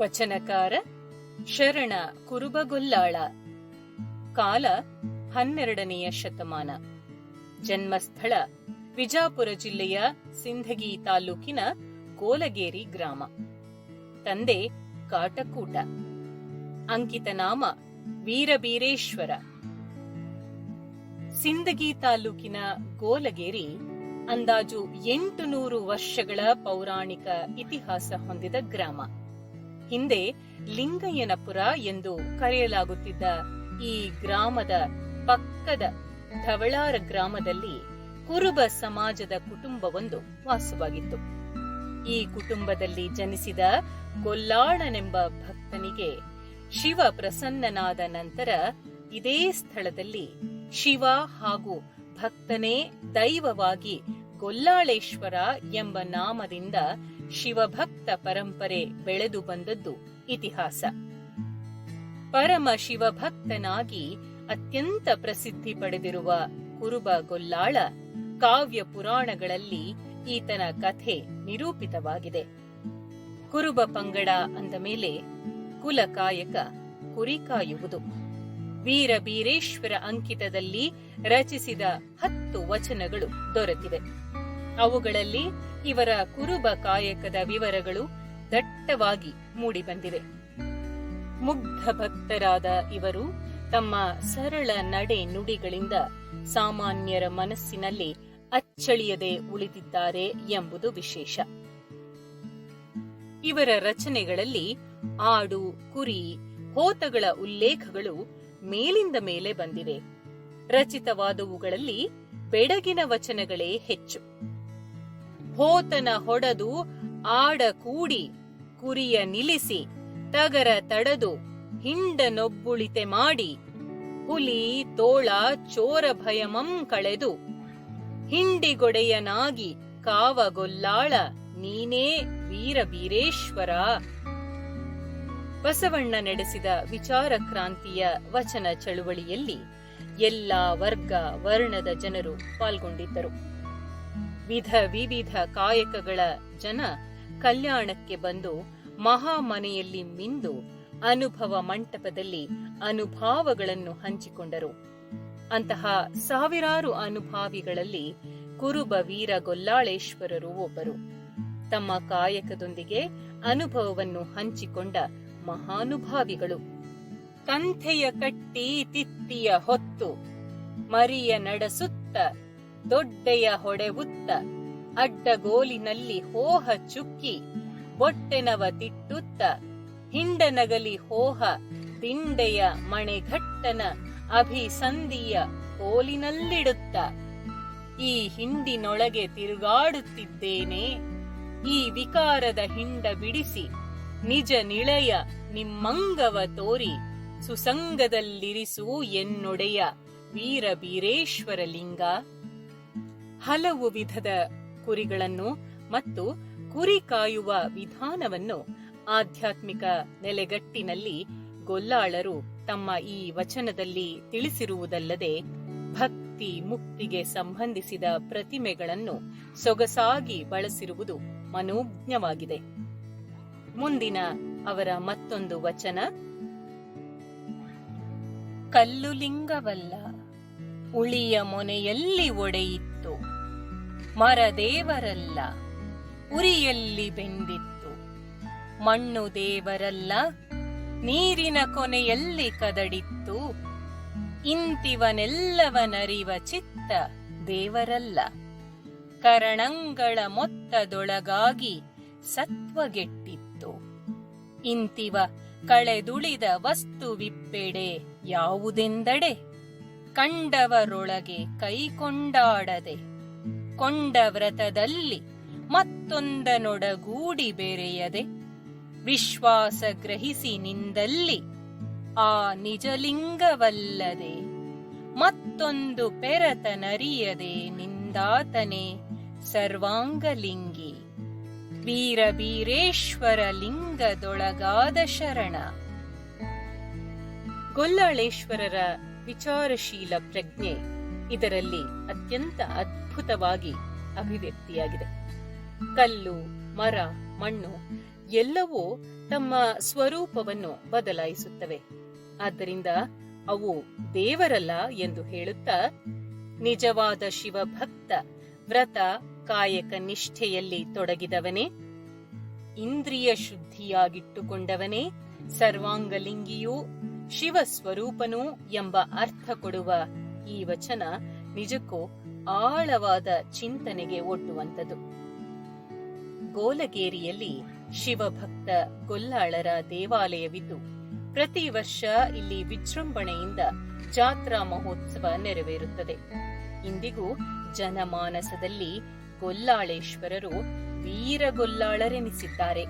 ವಚನಕಾರ ಶರಣ ಕುರುಬಗೊಲ್ಲಾಳ. ಕಾಲ ಹನ್ನೆರಡನೆಯ ಶತಮಾನ. ಜನ್ಮಸ್ಥಳ ವಿಜಾಪುರ ಜಿಲ್ಲೆಯ ಸಿಂಧಗಿ ತಾಲೂಕಿನ ಕೋಲಗೇರಿ ಗ್ರಾಮ. ತಂದೆ ಕಾಟಕೂಟ. ಅಂಕಿತ ನಾಮ ವೀರಬೀರೇಶ್ವರ. ಸಿಂದಗಿ ತಾಲೂಕಿನ ಗೋಲಗೇರಿ ಅಂದಾಜು ಎಂಟು ನೂರು ವರ್ಷಗಳ ಪೌರಾಣಿಕ ಇತಿಹಾಸ ಹೊಂದಿದ ಗ್ರಾಮ. ಹಿಂದೆ ಲಿಂಗಯ್ಯನಪುರ ಎಂದು ಕರೆಯಲಾಗುತ್ತಿದ್ದ ಈ ಗ್ರಾಮದ ಪಕ್ಕದ ಧವಳಾರ ಗ್ರಾಮದಲ್ಲಿ ಕುರುಬ ಸಮಾಜದ ಕುಟುಂಬವೊಂದು ವಾಸವಾಗಿತ್ತು. ಈ ಕುಟುಂಬದಲ್ಲಿ ಜನಿಸಿದ ಕೊಲ್ಲಾಳನೆಂಬ ಭಕ್ತನಿಗೆ ಶಿವ ಪ್ರಸನ್ನನಾದ ನಂತರ ಇದೇ ಸ್ಥಳದಲ್ಲಿ ಶಿವ ಹಾಗೂ ಭಕ್ತನೇ ದೈವವಾಗಿ ಗೊಲ್ಲಾಳೇಶ್ವರ ಎಂಬ ನಾಮದಿಂದ ಶಿವಭಕ್ತ ಪರಂಪರೆ ಬೆಳೆದು ಬಂದದ್ದು ಇತಿಹಾಸ. ಪರಮ ಶಿವಭಕ್ತನಾಗಿ ಅತ್ಯಂತ ಪ್ರಸಿದ್ಧಿ ಪಡೆದಿರುವ ಕುರುಬ ಗೊಲ್ಲಾಳ ಕಾವ್ಯ ಪುರಾಣಗಳಲ್ಲಿ ಈತನ ಕಥೆ ನಿರೂಪಿತವಾಗಿದೆ. ಕುರುಬ ಪಂಗಡ ಅಂದ ಮೇಲೆ ಕುಲಕಾಯಕ ಕುರಿ ಕಾಯುವುದು. ವೀರಬೀರೇಶ್ವರ ಅಂಕಿತದಲ್ಲಿ ರಚಿಸಿದ ಹತ್ತು ವಚನಗಳು ದೊರೆತಿವೆ. ಅವುಗಳಲ್ಲಿ ಇವರ ಕುರುಬ ಕಾಯಕದ ವಿವರಗಳು ದಟ್ಟವಾಗಿ ಮೂಡಿಬಂದಿವೆ. ಮುಗ್ಧ ಭಕ್ತರಾದ ಇವರು ತಮ್ಮ ಸರಳ ನಡೆ ನುಡಿಗಳಿಂದ ಸಾಮಾನ್ಯರ ಮನಸ್ಸಿನಲ್ಲಿ ಅಚ್ಚಳಿಯದೆ ಉಳಿದಿದ್ದಾರೆ ಎಂಬುದು ವಿಶೇಷ. ಇವರ ರಚನೆಗಳಲ್ಲಿ ಆಡು, ಕುರಿ, ಹೋತಗಳ ಉಲ್ಲೇಖಗಳು ಮೇಲಿಂದ ಮೇಲೆ ಬಂದಿವೆ. ರಚಿತವಾದವುಗಳಲ್ಲಿ ಬೆಡಗಿನ ವಚನಗಳೇ ಹೆಚ್ಚು. ಹೋತನ ಹೊಡೆದು ಆಡ ಕೂಡಿ, ಕುರಿಯ ನಿಲ್ಲಿಸಿ ತಗರ ತಡದು ಹಿಂಡನೊಬ್ಬುಳಿತೆ ಮಾಡಿ, ಹುಲಿ, ತೋಳ, ಚೋರ ಭಯಮಂ ಕಳೆದು, ಹಿಂಡಿಗೊಡೆಯನಾಗಿ ಕಾವಗೊಲ್ಲಾಳ ನೀನೇ ವೀರಬೀರೇಶ್ವರ. ಬಸವಣ್ಣ ನಡೆಸಿದ ವಿಚಾರ ಕ್ರಾಂತಿಯ ವಚನ ಚಳುವಳಿಯಲ್ಲಿ ಎಲ್ಲಾ ವರ್ಗ ವರ್ಣದ ಜನರು ಪಾಲ್ಗೊಂಡಿದ್ದರು. ವಿಧ ವಿವಿಧ ಕಾಯಕಗಳ ಜನ ಕಲ್ಯಾಣಕ್ಕೆ ಬಂದು ಮಹಾಮನೆಯಲ್ಲಿ ಮಿಂದು ಅನುಭವ ಮಂಟಪದಲ್ಲಿ ಅನುಭಾವಗಳನ್ನು ಹಂಚಿಕೊಂಡರು. ಅಂತಹ ಸಾವಿರಾರು ಅನುಭಾವಿಗಳಲ್ಲಿ ಕುರುಬ ವೀರ ಗೊಲ್ಲಾಳೇಶ್ವರರು ಒಬ್ಬರು. ತಮ್ಮ ಕಾಯಕದೊಂದಿಗೆ ಅನುಭವವನ್ನು ಹಂಚಿಕೊಂಡ ಮಹಾನುಭಾವಿಗಳು. ಕಂಥೆಯ ಕಟ್ಟಿ ತಿತ್ತಿಯ ಹೊತ್ತು, ಮರಿಯ ನಡೆಸುತ್ತ ದೊಡ್ಡೆಯ ಹೊಡೆವುತ್ತ ಅಡ್ಡಗೋಲಿನಲ್ಲಿ ಹೋಹ ಚುಕ್ಕಿ, ಬೊಟ್ಟೆನವ ತಿಟ್ಟುತ್ತ, ಹಿಂಡನಗಲಿ ಹೋಹ ದಿಂಡೆಯ ಮಣೆಘಟ್ಟನ ಅಭಿಸಂದಿಯ ಕೋಲಿನಲ್ಲಿಡುತ್ತ ಈ ಹಿಂಡಿನೊಳಗೆ ತಿರುಗಾಡುತ್ತಿದ್ದೇನೆ, ಈ ವಿಕಾರದ ಹಿಂಡ ಬಿಡಿಸಿ, ನಿಜ ನಿಳೆಯ ನಿಮ್ಮಂಗವ ತೋರಿ, ಸುಸಂಗದಲ್ಲಿರಿಸು ಎನ್ನೊಡೆಯ ವೀರಬೀರೇಶ್ವರ ಲಿಂಗ ಹಲವು ವಿಧದ ಕುರಿಗಳನ್ನು ಮತ್ತು ಕುರಿ ಕಾಯುವ ವಿಧಾನವನ್ನು ಆಧ್ಯಾತ್ಮಿಕ ನೆಲೆಗಟ್ಟಿನಲ್ಲಿ ಗೊಲ್ಲಾಳರು ತಮ್ಮ ಈ ವಚನದಲ್ಲಿ ತಿಳಿಸಿರುವುದಲ್ಲದೆ ಭಕ್ತಿ ಮುಕ್ತಿಗೆ ಸಂಬಂಧಿಸಿದ ಪ್ರತಿಮೆಗಳನ್ನು ಸೊಗಸಾಗಿ ಬಳಸಿರುವುದು ಮನೋಜ್ಞವಾಗಿದೆ. ಮುಂದಿನ ಅವರ ಮತ್ತೊಂದು ವಚನ, ಕಲ್ಲುಲಿಂಗವಲ್ಲ, ಉಳಿಯ ಮೊನೆಯಲ್ಲಿ ಒಡೆಯಿತ್ತು ಮರದೇವರಲ್ಲ, ಉರಿಯಲ್ಲಿ ಬೆಂದಿತ್ತು. ಮಣ್ಣು ದೇವರಲ್ಲ, ನೀರಿನ ಕೊನೆಯಲ್ಲಿ ಕದಡಿತ್ತು. ಇಂತಿವನೆಲ್ಲವನರಿವ ಚಿತ್ತ ದೇವರಲ್ಲ. ಕರಣಂಗಳ ಮೊತ್ತದೊಳಗಾಗಿ ಸತ್ವಗೆಟ್ಟಿತ್ತು. ಇಂತಿವ ಕಳೆದುಳಿದ ವಸ್ತುವಿಪ್ಪೆಡೆ ಯಾವುದೆಂದಡೆ? ಕಂಡವರೊಳಗೆ ಕೈಕೊಂಡಾಡದೆ ಕೊಂಡ ವ್ರತದಲ್ಲಿ ಮತ್ತೊಂದನೊಡಗೂಡಿ ಬೆರೆಯದೆ. ವಿಶ್ವಾಸ ಗ್ರಹಿಸಿ ನಿಂದಲ್ಲಿ ಆ ನಿಜಲಿಂಗವಲ್ಲದೆ ಮತ್ತೊಂದು ಪೆರತನರಿಯದೆ ನಿಂದಾತನೆ ಸರ್ವಾಂಗಲಿಂಗಿ. ವೀರಬೀರೇಶ್ವರ ಲಿಂಗದೊಳಗಾದ ಶರಣ. ಗೊಲ್ಲಾಳೇಶ್ವರರ ವಿಚಾರಶೀಲ ಪ್ರಜ್ಞೆ. ಇದರಲ್ಲಿ ಅತ್ಯಂತ ಅದ್ಭುತವಾಗಿ ಅಭಿವ್ಯಕ್ತಿಯಾಗಿದೆ. ಕಲ್ಲು, ಮರ, ಮಣ್ಣು ಎಲ್ಲವೂ ತಮ್ಮ ಸ್ವರೂಪವನ್ನು ಬದಲಾಯಿಸುತ್ತವೆ. ಆದ್ದರಿಂದ ಅವು ದೇವರಲ್ಲ ಎಂದು ಹೇಳುತ್ತಾ, ನಿಜವಾದ ಶಿವಭಕ್ತ, ವ್ರತ, ಕಾಯಕ ನಿಷ್ಠೆಯಲ್ಲಿ ತೊಡಗಿದವನೇ, ಇಂದ್ರಿಯ ಶುದ್ಧಿಯಾಗಿಟ್ಟುಕೊಂಡವನೇ, ಸರ್ವಾಂಗಲಿಂಗಿಯೂ ಶಿವ ಸ್ವರೂಪನೂ ಎಂಬ ಅರ್ಥ ಕೊಡುವ ಈ ವಚನ ನಿಜಕ್ಕೂ ಆಳವಾದ ಚಿಂತನೆಗೆ ಒಡ್ಡುವಂಥದ್ದು. ಗೋಲಗೇರಿಯಲ್ಲಿ ಶಿವಭಕ್ತ ಗೊಲ್ಲಾಳರ ದೇವಾಲಯವಿದ್ದು, ಪ್ರತಿ ವರ್ಷ ಇಲ್ಲಿ ವಿಜೃಂಭಣೆಯಿಂದ ಜಾತ್ರಾ ಮಹೋತ್ಸವ ನೆರವೇರುತ್ತದೆ. ಇಂದಿಗೂ ಜನಮಾನಸದಲ್ಲಿ ಗೊಲ್ಲಾಳೇಶ್ವರರು ವೀರಗೊಲ್ಲಾಳರೆನಿಸಿದ್ದಾರೆ.